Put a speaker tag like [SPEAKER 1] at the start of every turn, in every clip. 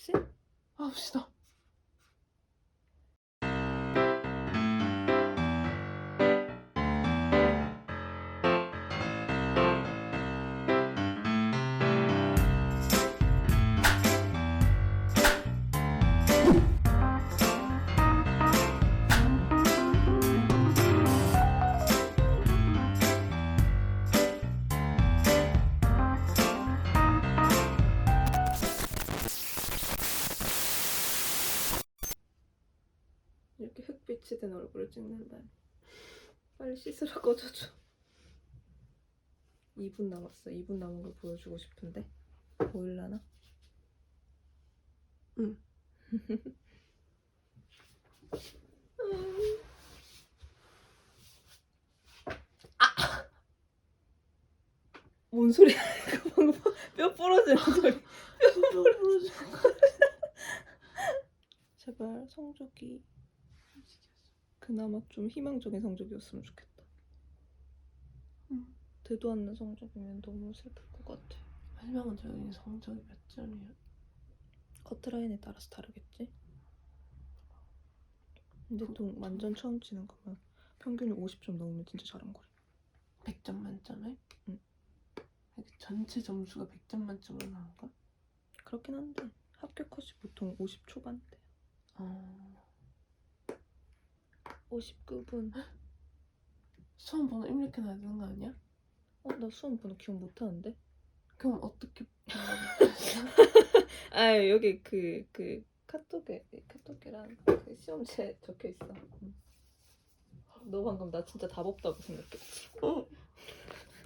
[SPEAKER 1] 9시?
[SPEAKER 2] 9시다.
[SPEAKER 1] 된 얼굴을 찍는다니. 빨리 씻으러 꺼져줘. 2분 남았어. 2분 남은 걸 보여주고 싶은데. 보일라나?
[SPEAKER 2] 응.
[SPEAKER 1] 뭔 소리야? 이거 방금 뼈 부러지는 소리. 제발 성적이 그나마 좀 희망적인 성적이었으면 좋겠다.
[SPEAKER 2] 응.
[SPEAKER 1] 되도 않는 성적이면 너무 슬플 것 같아.
[SPEAKER 2] 희망적인 성적이 몇 점이야?
[SPEAKER 1] 커트라인에 따라서 다르겠지? 근데 또 완전 처음 치는 거면 평균이 50점 넘으면 진짜 잘한 거래.
[SPEAKER 2] 100점 만점에?
[SPEAKER 1] 응.
[SPEAKER 2] 이게 전체 점수가 100점 만점으로 나온 거야?
[SPEAKER 1] 그렇긴 한데 합격 컷이 보통 50 초반대.
[SPEAKER 2] 어...
[SPEAKER 1] 59분.
[SPEAKER 2] 수험 번호 입력해놔야 되는 거 아니야?
[SPEAKER 1] 어, 나 수험 번호 기억 못 하는데?
[SPEAKER 2] 그럼 어떻게
[SPEAKER 1] 아, 여기 그, 그, 카톡에, 카톡이랑 그 시험지에 적혀 있어. 응. 너 방금 나 진짜 답 없다고 생각했지?
[SPEAKER 2] 어.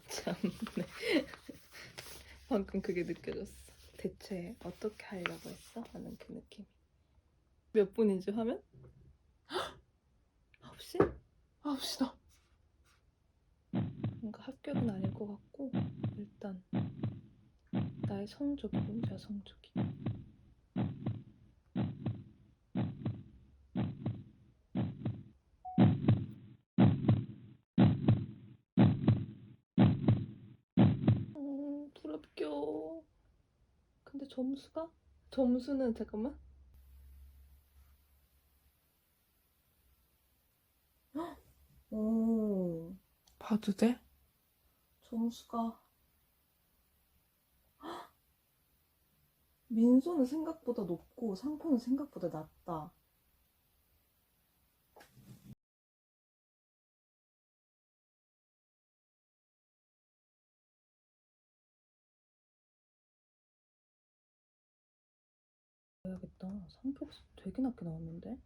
[SPEAKER 1] 참네. 방금 그게 느껴졌어. 대체 어떻게 하려고 했어? 하는 그 느낌. 몇 분인지 하면? 9시?
[SPEAKER 2] 9시다.
[SPEAKER 1] 뭔가 합격은 아닐 것 같고 일단 나의 성적이 문제야 성적이 음 부럽겨 근데 점수가? 점수는 잠깐만 헉! 오
[SPEAKER 2] 봐도 돼?
[SPEAKER 1] 점수가 헉! 민소는 생각보다 높고 상표는 생각보다 낮다. 해야겠다. 상표가 되게 낮게 나왔는데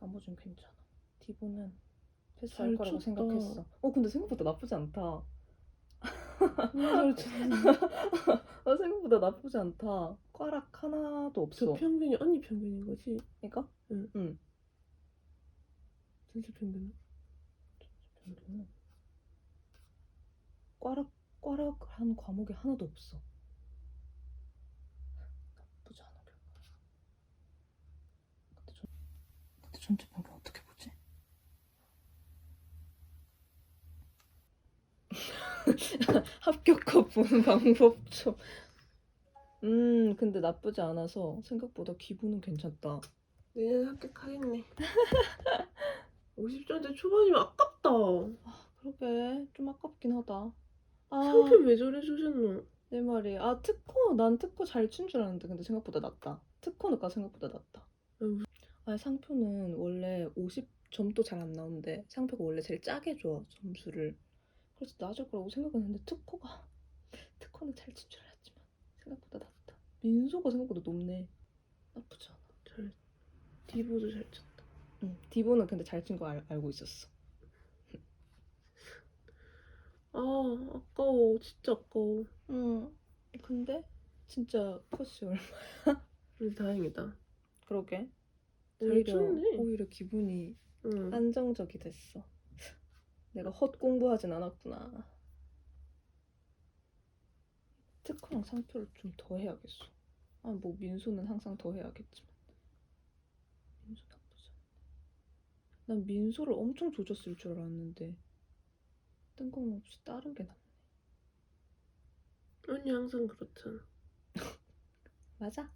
[SPEAKER 1] 나머지는 괜찮아. 디보는 패스할
[SPEAKER 2] 잘
[SPEAKER 1] 거라고
[SPEAKER 2] 쳤다.
[SPEAKER 1] 생각했어. 어 근데 생각보다 나쁘지 않다.
[SPEAKER 2] 정말.
[SPEAKER 1] 아, 생각보다 나쁘지 않다. 꽈락 하나도 없어.
[SPEAKER 2] 저 평균이 언니 평균인 거지?
[SPEAKER 1] 이거?
[SPEAKER 2] 응.
[SPEAKER 1] 응.
[SPEAKER 2] 전체 평균은?
[SPEAKER 1] 정도는 꽈락 꽈락한 과목이 하나도 없어. 나쁘지 않아 결과. 근데 전 근데 전체 평균 어떻게 보지? 합격컷 보는 방법 좀. 음, 근데 나쁘지 않아서 생각보다 기분은 괜찮다.
[SPEAKER 2] 내년 합격하겠네. 50점대 초반이면 아깝다.
[SPEAKER 1] 그러게 좀 아깝긴 하다. 아,
[SPEAKER 2] 상표 왜 저래 주셨노?
[SPEAKER 1] 내 말이 아 특허 난 특허 잘 친 줄 알았는데 근데 생각보다 낮다. 특허니까 생각보다 낮다.
[SPEAKER 2] 음.
[SPEAKER 1] 아 상표는 원래 50점도 잘 안 나오는데 상표가 원래 제일 짜게 줘 점수를. 그래서 낮을 거라고 생각했는데 특허가 특허는 잘 알았지만 생각보다 낮다. 민소가 생각보다 높네. 나쁘지 않아.
[SPEAKER 2] 잘 디보도 잘 쳤다.
[SPEAKER 1] 응. 디보는 근데 잘 친 거 알고 있었어.
[SPEAKER 2] 아 아까워 진짜 아까워.
[SPEAKER 1] 응. 근데 진짜 컷이 얼마?
[SPEAKER 2] 근데 다행이다.
[SPEAKER 1] 그러게.
[SPEAKER 2] 잘
[SPEAKER 1] 오히려
[SPEAKER 2] 쳤네.
[SPEAKER 1] 오히려 기분이
[SPEAKER 2] 응.
[SPEAKER 1] 안정적이 됐어. 내가 헛 공부하진 않았구나. 특허랑 상표를 좀 더 해야겠어. 아, 뭐 민수는 항상 더 해야겠지만. 민수 나쁘지 않네. 난 민소를 엄청 조졌을 줄 알았는데 뜬금없이 다른 게 낫네.
[SPEAKER 2] 언니 항상 그렇잖아.
[SPEAKER 1] 맞아.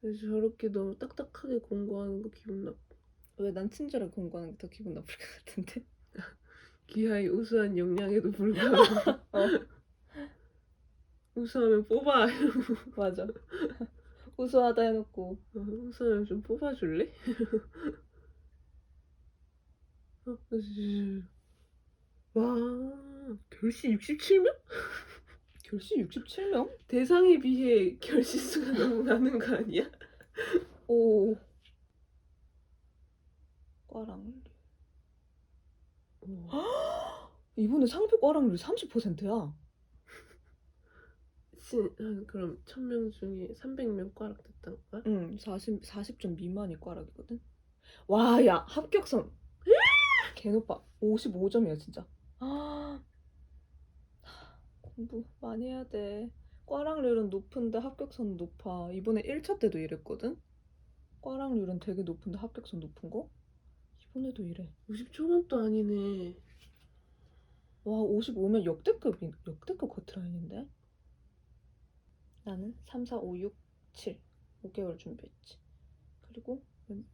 [SPEAKER 2] 그래서 저렇게 너무 딱딱하게 공부하는 거 기분 나빠.
[SPEAKER 1] 왜 난 친절하게 공부하는 게 더 기분 나쁠 것 같은데?
[SPEAKER 2] 기하의 우수한 역량에도 불구하고
[SPEAKER 1] 어.
[SPEAKER 2] 우수하면 뽑아.
[SPEAKER 1] 맞아. 우수하다 해놓고
[SPEAKER 2] 어, 우수하면 좀 뽑아줄래? 어, 으, 와 결시 67명?
[SPEAKER 1] 결시 67명?
[SPEAKER 2] 대상에 비해 결시 수가 너무 많은 거 아니야?
[SPEAKER 1] 오. 과랑률.
[SPEAKER 2] 오.
[SPEAKER 1] 이번에 상표 과랑률 30%야.
[SPEAKER 2] 신, 한 그럼 1000명 중에 300명 꽈락 됐다는 거야?
[SPEAKER 1] 응, 40, 40점 미만이 과락이거든. 와, 야, 합격선. 개높아. 55점이야, 진짜. 아, 공부 많이 해야 돼. 과락률은 높은데 합격선 높아. 이번에 1차 때도 이랬거든. 과락률은 되게 높은데 합격선 높은 거? 이번에도 이래.
[SPEAKER 2] 50 초반도 아니네.
[SPEAKER 1] 와, 55면 역대급이 역대급 커트라인인데? 나는 3, 4, 5, 6, 7. 5개월 준비했지. 그리고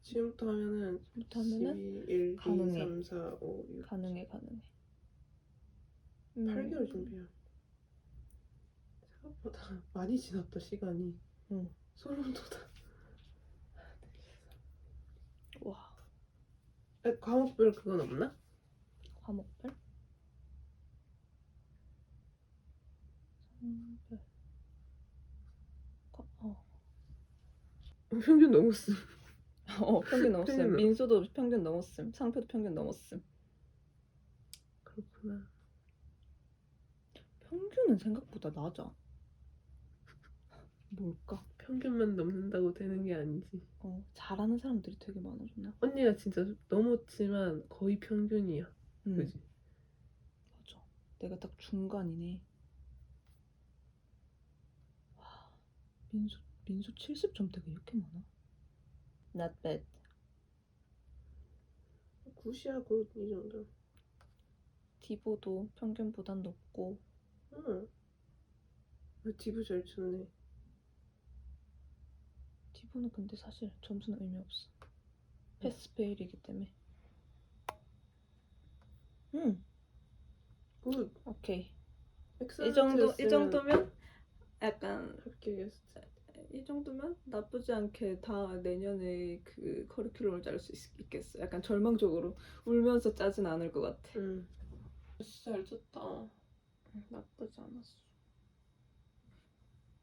[SPEAKER 2] 지금부터 하면은
[SPEAKER 1] 부터 하면은
[SPEAKER 2] 12, 1, 2,
[SPEAKER 1] 가능해.
[SPEAKER 2] 3, 4, 5, 6,
[SPEAKER 1] 가능해, 가능해. 음,
[SPEAKER 2] 8개월 준비야. 생각보다 많이 지났다 시간이.
[SPEAKER 1] 응.
[SPEAKER 2] 소름 돋아.
[SPEAKER 1] 와,
[SPEAKER 2] 아, 과목별 그건 없나?
[SPEAKER 1] 과목별? 성별. 어,
[SPEAKER 2] 평균 넘었음.
[SPEAKER 1] 어, 평균 넘었음.
[SPEAKER 2] 평균 넘-
[SPEAKER 1] 민수도 평균 넘었음. 상표도 평균 넘었음.
[SPEAKER 2] 그렇구나.
[SPEAKER 1] 평균은 생각보다 낮아. 뭘까?
[SPEAKER 2] 평균만 넘는다고 되는 게 아니지.
[SPEAKER 1] 어, 잘하는 사람들이 되게 많아졌나?
[SPEAKER 2] 언니가 진짜 넘었지만 거의 평균이야.
[SPEAKER 1] 응,
[SPEAKER 2] 그지?
[SPEAKER 1] 맞아. 내가 딱 중간이네. 와, 민수 민수 70점대가 이렇게 많아? Not bad.
[SPEAKER 2] 굿이야 굿이 정도.
[SPEAKER 1] 디보도 평균보단 높고
[SPEAKER 2] 응. 아, 디브 잘 쳤네.
[SPEAKER 1] 디보는 근데 사실 점수는 의미 없어. 패스 페일이기 때문에. 음,
[SPEAKER 2] 굿.
[SPEAKER 1] 오케이. 이 정도 이 정도면 약간.
[SPEAKER 2] 이
[SPEAKER 1] 정도면 나쁘지 않게 다 내년에 그 커리큘럼을 짤 수 있겠어. 약간 절망적으로 울면서 짜진 않을 것 같아.
[SPEAKER 2] 응. 진짜 잘 쳤다.
[SPEAKER 1] 나쁘지 않았어.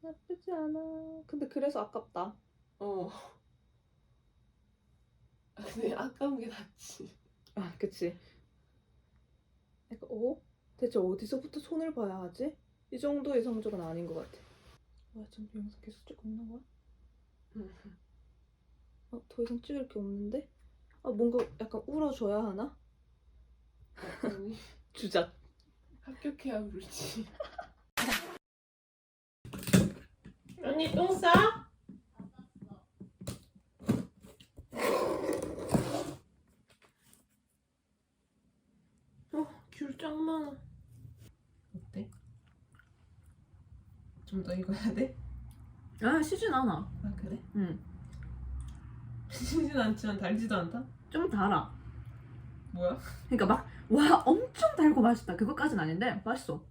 [SPEAKER 1] 나쁘지 않아. 근데 그래서 아깝다.
[SPEAKER 2] 어. 아, 근데 아까운 게 낫지.
[SPEAKER 1] 아, 그치. 약간 어? 대체 어디서부터 손을 봐야 하지? 이 정도의 성적은 아닌 것 같아. 와, 지금 영상 계속 찍고 있는 거야? 어, 더 이상 찍을 게 없는데? 아, 뭔가 약간 울어줘야 하나?
[SPEAKER 2] 아니,
[SPEAKER 1] 주작.
[SPEAKER 2] 합격해야 울지. 언니 똥 싸? 어, 귤 짱 많아. 어때? 좀 더 익어야 돼?
[SPEAKER 1] 아, 시진 않아.
[SPEAKER 2] 아 그래?
[SPEAKER 1] 응.
[SPEAKER 2] 시진 않지만 달지도 않다?
[SPEAKER 1] 좀 달아.
[SPEAKER 2] 뭐야?
[SPEAKER 1] 그러니까 막, 와, 엄청 달고 맛있다. 그것까진 아닌데, 맛있어.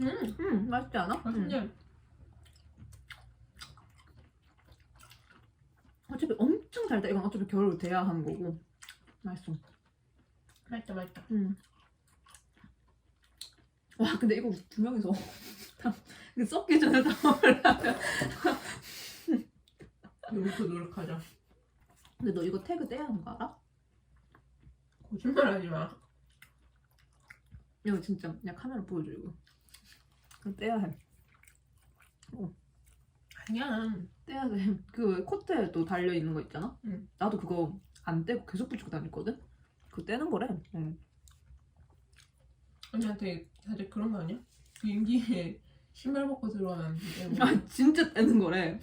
[SPEAKER 2] 음,
[SPEAKER 1] 음, 맛있지 않아?
[SPEAKER 2] 맛있네.
[SPEAKER 1] 어차피 엄 청 달다. 이건 어차피 겨울 돼야 하는 거고. 맛있어.
[SPEAKER 2] 맛있다 맛있다.
[SPEAKER 1] 음. 와, 근데 이거 두 명이서 다 이거 썩기 전에 다 먹으려면.
[SPEAKER 2] 이것도 노력하자.
[SPEAKER 1] 근데 너 이거 태그 떼야 하는 거 알아?
[SPEAKER 2] 거짓말하지 마.
[SPEAKER 1] 이거 진짜 그냥 카메라 보여줘 이거. 이거 떼야 해.
[SPEAKER 2] 아 니야.
[SPEAKER 1] 떼야 돼. 그 코트에도 달려 있는 거 있잖아.
[SPEAKER 2] 응.
[SPEAKER 1] 나도 그거 안 떼고 계속 붙이고 다녔거든. 그거 떼는 거래. 응.
[SPEAKER 2] 언니한테 사실 그런 거 아니야? 비행기에 신발 벗고 들어가면 안 돼.
[SPEAKER 1] 아 진짜 떼는 거래.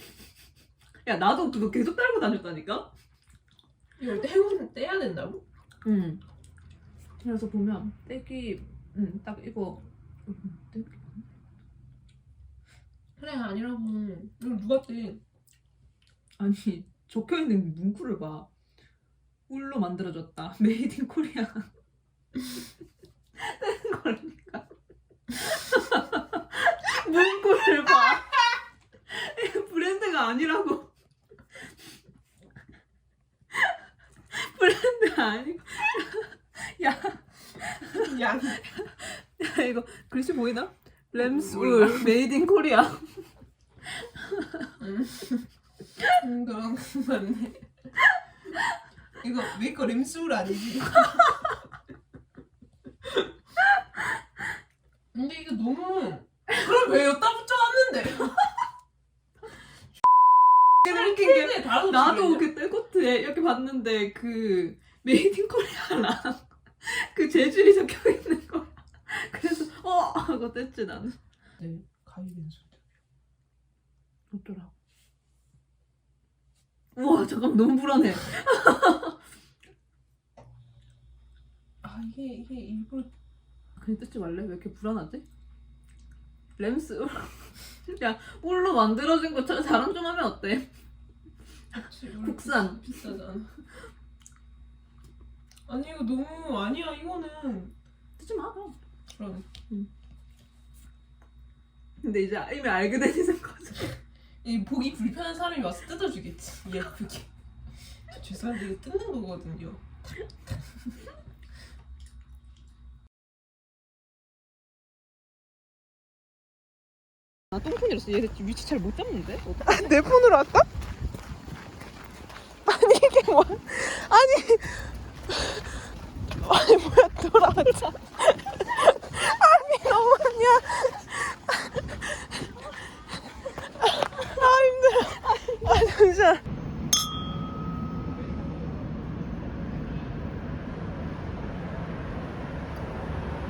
[SPEAKER 1] 야 나도 그거 계속 달고 다녔다니까.
[SPEAKER 2] 이걸 떼고 떼야 된다고?
[SPEAKER 1] 응. 그래서 보면 떼기, 응, 딱 이거
[SPEAKER 2] 그래 아니라고 이걸 누가 떼
[SPEAKER 1] 아니 적혀 있는 문구를 봐. 꿀로 만들어졌다. 메이드 인 코리아. 되는 거라니까. 문구를 봐. 이거 브랜드가 아니라고. 브랜드 아니고. 야, 양야 이거 글씨 보이나? 램스울 메이드 인 코리아.
[SPEAKER 2] 음, 그런 거 맞네 이거 메이커 림스울 아니지? 근데 이거 너무 그럼 왜 여기다 붙여놨는데?
[SPEAKER 1] 웃긴 게
[SPEAKER 2] 캔에 달아서
[SPEAKER 1] 나도
[SPEAKER 2] 그래.
[SPEAKER 1] 그때 코트에 이렇게 봤는데 그 메이드 인 코리아랑 그 재질이 적혀 있는 어 하고 뗐지 나는.
[SPEAKER 2] 네 가위된 소리
[SPEAKER 1] 어쩌라고. 우와 잠깐 너무 불안해.
[SPEAKER 2] 아 이게 이게 일부러
[SPEAKER 1] 그냥 뜯지 말래? 왜 이렇게 불안하지? 램스 야 꿀로 만들어진 거 자- 자랑 좀 하면 어때? 국산.
[SPEAKER 2] 비싸잖아 아니 이거 너무 아니야 이거는
[SPEAKER 1] 뜯지 마 그럼.
[SPEAKER 2] 그럼
[SPEAKER 1] 근데 이제 이미 알게 되는 거죠.
[SPEAKER 2] 이 보기 불편한 사람이 와서 뜯어주겠지 예쁘게 저 죄송한데 이거 뜯는 거거든요
[SPEAKER 1] 나 똥폰이라서 얘 위치 잘 못 잡는데?
[SPEAKER 3] 내 폰으로 왔다?